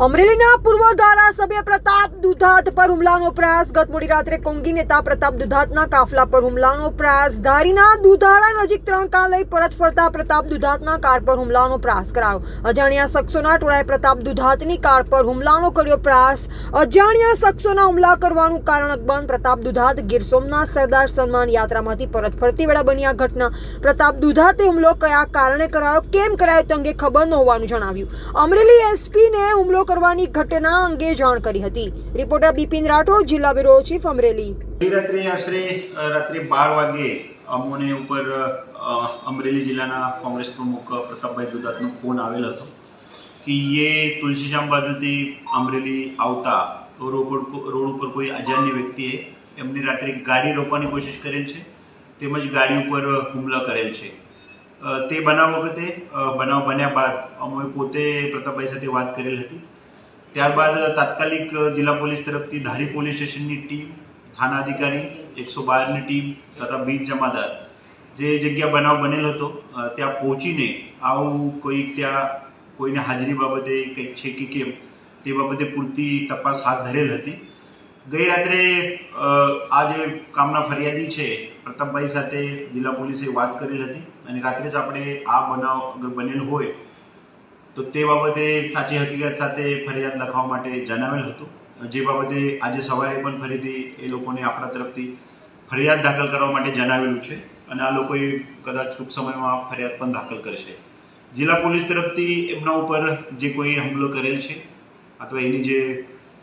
અમરેલીના પૂર્વ ધારાસભ્ય પ્રતાપ દુધાત પર હુમલાનો પ્રયાસ. ગત મોડી રાત્રે કોંગી નેતા પ્રતાપ દુધાતના કાફલા પર હુમલાનો પ્રયાસ. ધારીના દુધાળા નજીક ત્રણ કાર લઈ પરત ફરતા પ્રતાપ દુધાતના કાર પર હુમલાનો પ્રયાસ કરાયો. અજાણ્યા શખ્સોના ટોળાએ પ્રતાપ દુધાતની કાર પર હુમલાનો કર્યો પ્રયાસ. અજાણ્યા શખ્સોના હુમલા કરવાનું કારણ અકબાન પ્રતાપ દુધાત ગીર સોમનાથ સરદાર સન્માન યાત્રામાંથી પરત ફરતી વેળા બની આ ઘટના. પ્રતાપ દુધાતે હુમલો કયા કારણે કરાયો, કેમ કરાયો તે અંગે ખબર ન હોવાનું જણાવ્યું. અમરેલી એસપીને હુમલો કરવાની ઘટના અંગે જાણ કરી હતી. રિપોર્ટર બિપિન રાઠોડ, જિલ્લા બ્યુરો ચીફ અમરેલી. રાત્રે આશરે રાત્રે બાર વાગે અમોને ઉપર અમરેલી જિલ્લાના કોંગ્રેસ પ્રમુખ પ્રતાપભાઈ દુધાતનો ફોન આવેલ હતો કે એ તુલસીશ્યામ બાજુથી અમરેલી આવતા રોડ ઉપર કોઈ અજાણ્ય વ્યક્તિએ એમની રાત્રે ગાડી રોકવાની કોશિશ કરેલ છે, તેમજ ગાડી ઉપર હુમલા કરેલ છે. તે બનાવ વખતે બનાવ બન્યા બાદ અમે પોતે પ્રતાપભાઈ સાથે વાત કરેલ હતી. ત્યારબાદ તાત્કાલિક જિલ્લા પોલીસ તરફથી ધારી પોલીસ સ્ટેશનની ટીમ, થાના અધિકારી, એકસો બારની ટીમ તથા બીટ જમાદાર જે જગ્યા બનાવ બનેલ હતો ત્યાં પહોંચીને આવું કોઈ ત્યાં કોઈને હાજરી બાબતે કંઈક છે કે કેમ તે બાબતે પૂરતી તપાસ હાથ ધરેલ હતી. ગઈ રાત્રે આ જે કામના ફરિયાદી છે, પ્રતાપભાઈ સાથે જિલ્લા પોલીસે વાત કરી હતી અને રાત્રે જ આપણે આ બનાવ અગર બનેલ હોય, તો તે બાબતે સાચી હકીકત સાથે ફરિયાદ લખવા માટે જણાવેલ હતું. જે બાબતે આજે સવારે પણ ફરીથી એ લોકોને આપણા તરફથી ફરિયાદ દાખલ કરવા માટે જણાવેલું છે અને આ લોકોએ કદાચ ટૂંક સમયમાં ફરિયાદ પણ દાખલ કરશે. જિલ્લા પોલીસ તરફથી એમના ઉપર જે કોઈ હુમલો કરેલ છે, અથવા એની જે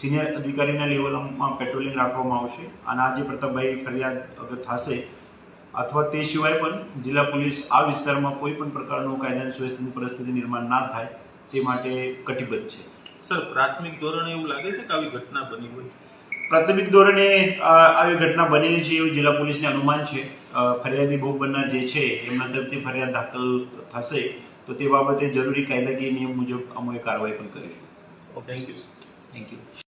સિનિયર અધિકારીના લેવલમાં પેટ્રોલિંગ રાખવામાં આવશે. અને આજે પ્રતાપભાઈ ફરિયાદ અગર થશે અથવા તે સિવાય પણ જિલ્લા પોલીસ આ વિસ્તારમાં કોઈ પણ પ્રકારનું કાયદાની સુવ્યવસ્થાની પરિસ્થિતિ નિર્માણ ના થાય તે માટે કટિબદ્ધ છે. સર પ્રાથમિક ધોરણે એવું લાગે છે કે આવી ઘટના બની હોય? પ્રાથમિક ધોરણે આવી ઘટના બનેલી છે એવું જિલ્લા પોલીસને અનુમાન છે. ફરિયાદી ભોગ બનનાર જે છે એમના તરફથી ફરિયાદ દાખલ થશે તો તે બાબતે જરૂરી કાયદાકીય નિયમ મુજબ અમે કાર્યવાહી પણ કરીશું. Thank you thank you